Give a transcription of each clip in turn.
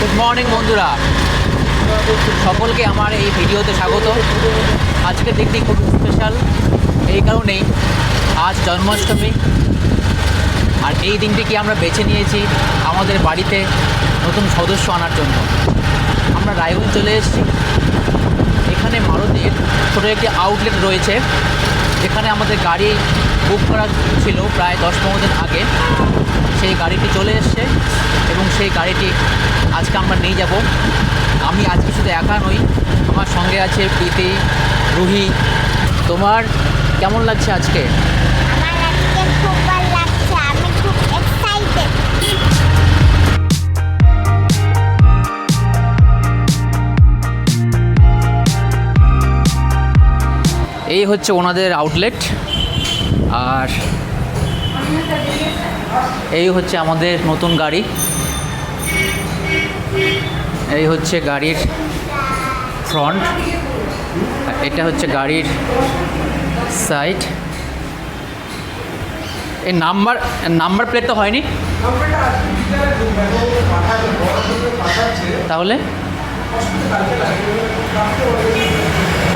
Good morning বন্ধুরা। সকলকে আমার এই ভিডিওতে স্বাগত। আজকের দিনটি খুব স্পেশাল এই কারণেই আজ জন্মাষ্টমী। আর এই দিনটিকে আমরা বেছে নিয়েছি আমাদের বাড়িতে নতুন সদস্য আনার জন্য। আমরা রায়গঞ্জ চলে এসেছি। এখানে মারুতির ছোটো একটি আউটলেট রয়েছে। যেখানে আমাদের গাড়ি বুক করা ছিল প্রায় দশ পনেরো দিন আগে। সেই গাড়িটি চলে এসছে এবং সেই গাড়িটি আজকে আমরা নিয়ে যাব। আমি আজকে শুধু একা নই আমার সঙ্গে আছে প্রীতি রুহি। তোমার কেমন লাগছে আজকে? এই হচ্ছে ওনাদের আউটলেট আর এই হচ্ছে আমাদের নতুন গাড়ি। এই হচ্ছে গাড়ির ফ্রন্ট এটা হচ্ছে গাড়ির সাইড এই নাম্বার নাম্বার প্লেট তো হয়নি? তাহলে?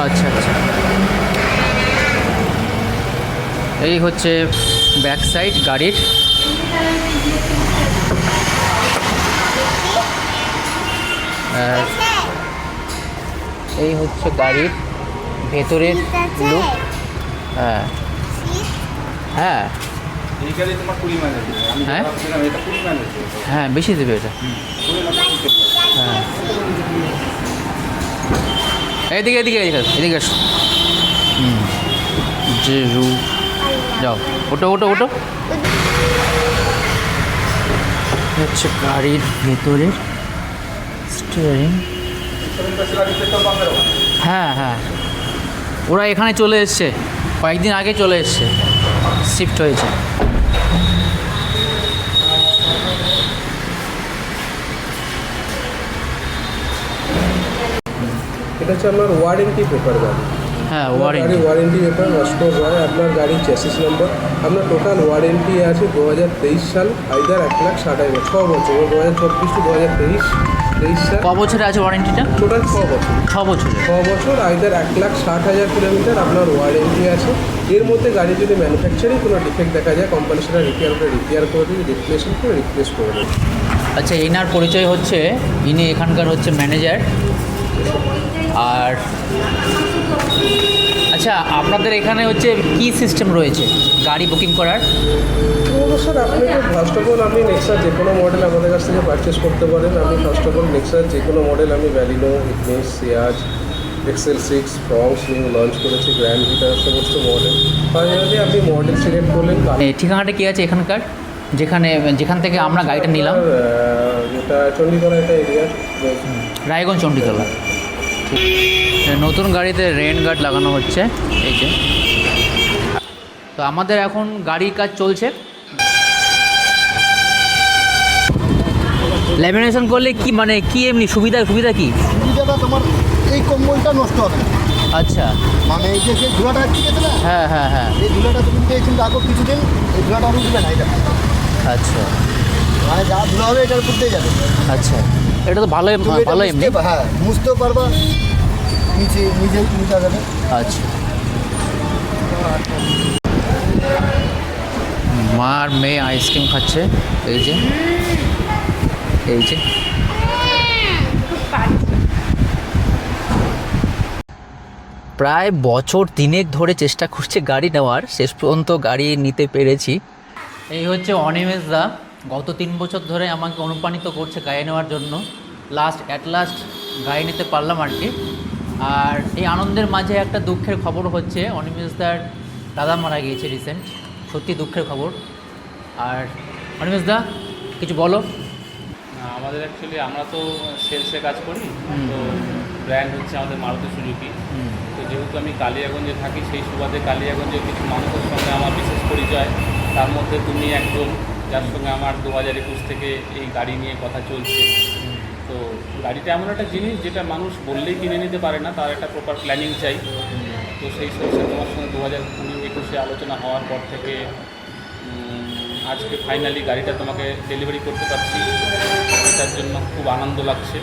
আচ্ছা আচ্ছা। এই হচ্ছে ব্যাক সাইড গাড়ির। আর এই হচ্ছে গাড়ির ভেতরের লুক হ্যাঁ। হ্যাঁ। হ্যাঁ? হ্যাঁ বেশি দেবে এটা। হ্যাঁ। এদিকে এদিকে এদিকে আসো, এদিকে আসো। হুম। যে রু যাও। ওটো ওটো ওটো হচ্ছে গাড়ির ভেতরের স্টিয়ারিং হ্যাঁ হ্যাঁ। ওরা এখানে চলে এসছে। কয়েকদিন আগে চলে এসছে। শিফট হয়েছে। এটা হচ্ছে আপনার ওয়ারেন্টি পেপার গাড়ি। হ্যাঁ ওয়ারেন্টি ওয়ারেন্টি পেপার স্টোর হয় আপনার গাড়ির চেসিস নম্বর আপনার টোটাল ওয়ারেন্টি আছে দু হাজার তেইশ সাল আইদার এক লাখ ষাট হাজার ছ বছর দু হাজার চব্বিশ টু দু হাজার তেইশ তেইশ সাল। ক বছরে আছে ওয়ারেন্টিটা টোটাল ছ বছর। ছ বছরে। ছ বছর আইদার এক লাখ ষাট হাজার কিলোমিটার আপনার ওয়ারেন্টি আছে। এর মধ্যে গাড়ি যদি ম্যানুফ্যাকচারিং কোনো ডিফেক্ট দেখা যায় কোম্পানি সেটা রিপেয়ার করে রিপেয়ার করে দেবে রিপ্লেসমেন্ট করে রিপ্লেস করে দেবে। আচ্ছা এনার পরিচয় হচ্ছে ইনি এখানকার হচ্ছে ম্যানেজার আর আচ্ছা আপনাদের এখানে হচ্ছে কি সিস্টেম রয়েছে? গাড়ি বুকিং করার? স্যার আপনি ফার্স্ট অফ অল আপনি নেক্সার যে কোনো মডেল আমাদের কাছ থেকে পারচেস করতে পারেন। আমি ফার্স্ট অফ অল নেক্সার যে কোনো মডেল আমি Baleno Ignis Ciaz XL six Fronx new launch করেছি গ্র্যান্ড ভিটার সমস্ত মডেল ফাইনালি আপনি মডেল সিলেক্ট করলেন ঠিকানাটা কি আছে এখানকার? যেখানে যেখান থেকে আমরা গাড়িটা নিলাম? যেটা চণ্ডীগড় একটা এরিয়া রায়গঞ্জ চণ্ডীতলা। নতুন গাড়িতে রেন গার্ড লাগানো হচ্ছে এই যে। তো আমাদের এখন গাড়ির কাজ চলছে। ল্যামিনেশন করলে কি মানে কি এমনি সুবিধা সুবিধা কি? সুবিধাটা তোমার এই কম্বলটা নষ্ট হবে। আচ্ছা। মানে এই যে ধুলাটা আছে না? হ্যাঁ হ্যাঁ হ্যাঁ। এই ধুলাটা তুমি এখানে রাখো কিছুদিন এই ধুলাটা আর উঠবে না এটা আচ্ছা। মানে যা ধুলা হবে এটার উপর যাবে। আচ্ছা। এটা তো ভালো ভালো এমনি। হ্যাঁ মুছতেও পারবা নিচে নিজে মুছা যাবে। আচ্ছা। মা আর মেয়ে আইসক্রিম খাচ্ছে এই যে এই যে। প্রায় বছর তিনেক ধরে চেষ্টা করছে গাড়ি নেওয়ার শেষ পর্যন্ত গাড়ি নিতে পেরেছি। এই হচ্ছে অনিমেষ দা। গত তিন বছর ধরে আমাকে অনুপ্রাণিত করছে গাড়ি নেওয়ার জন্য। লাস্ট অ্যাট লাস্ট গাড়ি নিতে পারলাম আর কি আর এই আনন্দের মাঝে একটা দুঃখের খবর হচ্ছে অনিমেষ দার দাদা মারা গিয়েছে রিসেন্ট সত্যি দুঃখের খবর। আর অনিমেষ দা কিছু বলো? আমাদের অ্যাকচুয়ালি আমরা তো সেলসে কাজ করি তো ব্র্যান্ড হচ্ছে আমাদের মারুতি সুজুকি। তো যেহেতু আমি কালিয়াগঞ্জে থাকি সেই সুবাদে কালিয়াগঞ্জের কিছু মানুষের সঙ্গে আমার বিশেষ পরিচয়। তার মধ্যে তুমি একজন যার সঙ্গে আমার দু হাজার একুশ থেকে এই গাড়ি নিয়ে কথা চলছে। তো গাড়িটা এমন একটা জিনিস যেটা মানুষ বললেই কিনে নিতে পারে না, তার একটা প্রপার প্ল্যানিং চাই। তো সেই সরষে তোমার সঙ্গে দু হাজার কুড়ি একুশে আলোচনা হওয়ার পর থেকে আজকে ফাইনালি গাড়িটা তোমাকে ডেলিভারি করতে পারছি। এটার জন্য খুব আনন্দ লাগছে,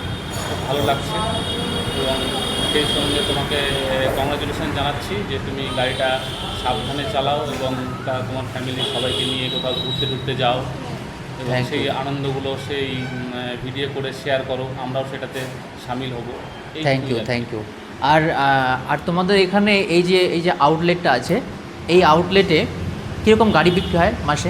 খুব ভালো লাগছে। এবং সেই সঙ্গে তোমাকে কংগ্রাচুলেশন জানাচ্ছি যে তুমি গাড়িটা সাবধানে চালাও এবং তা তোমার ফ্যামিলির সবাইকে নিয়ে কোথাও ঘুরতে ঘুরতে যাও এবং সেই আনন্দগুলো সেই ভিডিও করে শেয়ার করো আমরাও সেটাতে সামিল হব। থ্যাংক ইউ থ্যাংক ইউ আর আর তোমাদের এখানে এই যে এই যে আউটলেটটা আছে এই আউটলেটে কীরকম গাড়ি বিক্রি হয় মাসে?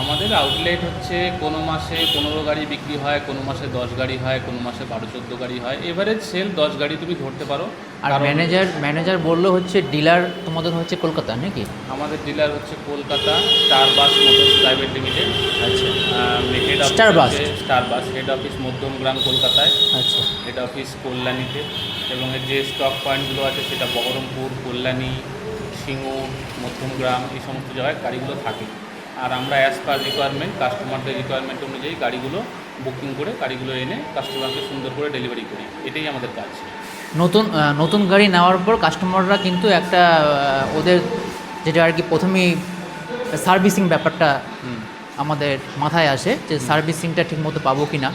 আমাদের আউটলেট হচ্ছে কোনো মাসে পনেরো গাড়ি বিক্রি হয় কোনো মাসে দশ গাড়ি হয় কোনো মাসে বারো চোদ্দ গাড়ি হয়। এভারেজ সেল দশ গাড়ি তুমি ধরতে পারো। আর ম্যানেজার ম্যানেজার বলল হচ্ছে ডিলার তোমাদের হচ্ছে কলকাতা নাকি? আমাদের ডিলার হচ্ছে কলকাতা স্টার বাস মোটরস প্রাইভেট লিমিটেড আচ্ছা head Star Bus? Star Bus head office Madhyamgram কলকাতায় আচ্ছা। হেড অফিস কল্যাণীতে এবং এর যে স্টক পয়েন্টগুলো আছে সেটা বহরমপুর কল্যাণী সিঙ্গুর মধ্যমগ্রাম এই সমস্ত জায়গায় গাড়িগুলো থাকে। আর আমরা অ্যাজ পার রিকোয়ারমেন্ট কাস্টমারদের রিকোয়ারমেন্ট অনুযায়ী গাড়িগুলো বুকিং করে গাড়িগুলো এনে কাস্টমারকে সুন্দর করে ডেলিভারি করি। এটাই আমাদের কাজ। নতুন নতুন গাড়ি নেওয়ার পর কাস্টমাররা কিন্তু একটা ওদের যেটা আর কি প্রথমেই সার্ভিসিং ব্যাপারটা আমাদের মাথায় আসে যে সার্ভিসিংটা ঠিকমতো পাবো কি না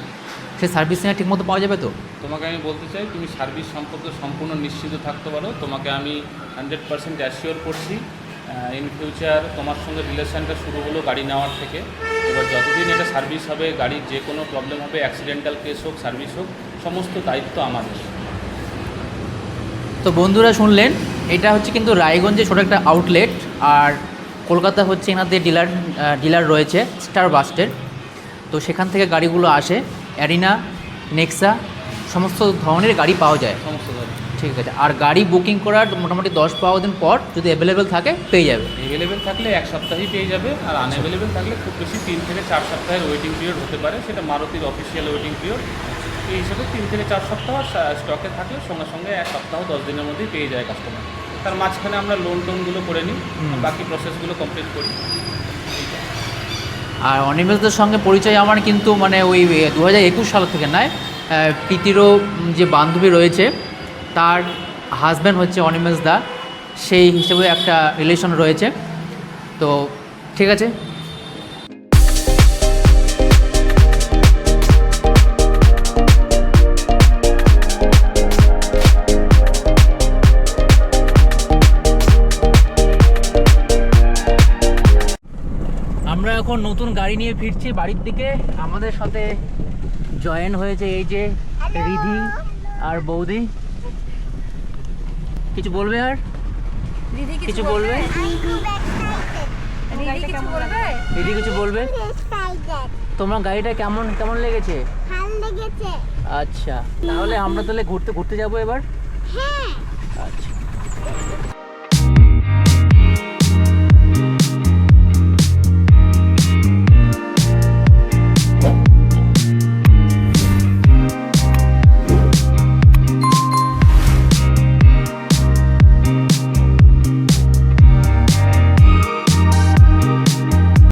সে সার্ভিসিংটা ঠিকমতো পাওয়া যাবে তো? তোমাকে আমি বলতে চাই তুমি সার্ভিস সম্পর্কে সম্পূর্ণ নিশ্চিত থাকতে পারো। তোমাকে আমি হান্ড্রেড পার্সেন্ট অ্যাসিওর করছি ইন ফিউচার তোমার সঙ্গে রিলেশানটা শুরু হলো গাড়ি নেওয়ার থেকে। এবার যতদিন এটা সার্ভিস হবে গাড়ির যে কোনো প্রবলেম হবে অ্যাক্সিডেন্টাল কেস হোক সার্ভিস হোক সমস্ত দায়িত্ব আমাদের। তো বন্ধুরা শুনলেন এটা হচ্ছে কিন্তু রায়গঞ্জে ছোটো একটা আউটলেট আর কলকাতা হচ্ছে এনাদের ডিলার ডিলার রয়েছে স্টার বাস্টের তো সেখান থেকে গাড়িগুলো আসে অ্যারিনা নেক্সা সমস্ত ধরনের গাড়ি পাওয়া যায়। সমস্ত ঠিক আছে আর গাড়ি বুকিং করার মোটামুটি দশ বারো দিন পর যদি অ্যাভেলেবেল থাকে পেয়ে যাবে। অ্যাভেলেবেল থাকলে এক সপ্তাহেই পেয়ে যাবে আর আনঅ্যাভেলেবেল থাকলে খুব বেশি তিন থেকে চার সপ্তাহের ওয়েটিং পিরিয়ড হতে পারে সেটা মারুতির অফিসিয়াল ওয়েটিং পিরিয়ড এই হিসাবে তিন থেকে চার সপ্তাহ স্টকে থাকলে সঙ্গে সঙ্গে এক সপ্তাহ দশ দিনের মধ্যেই পেয়ে যায় কাস্টমার তার মাঝখানে আমরা লোন টোনগুলো করে নিই বাকি প্রসেসগুলো কমপ্লিট করি। আর অনিমেষদের সঙ্গে পরিচয় আমার কিন্তু মানে ওই দু হাজার একুশ সাল থেকে নয় প্রীতিরও যে বান্ধবী রয়েছে তার হাজব্যান্ড হচ্ছে অনিমেষ দা। সেই হিসেবে একটা রিলেশন রয়েছে। তো ঠিক আছে আমরা এখন নতুন গাড়ি নিয়ে ফিরছি বাড়ির দিকে। আমাদের সাথে জয়েন হয়েছে এই যে রিধি আর বৌদি। কিছু বলবে আর? কিছু বলবে? দিদি কিছু বলবে? রিধি কিছু বলবে? তোমার গাড়িটা কেমন কেমন লেগেছে। আচ্ছা তাহলে আমরা তাহলে ঘুরতে ঘুরতে যাব এবার? হ্যাঁ। আচ্ছা।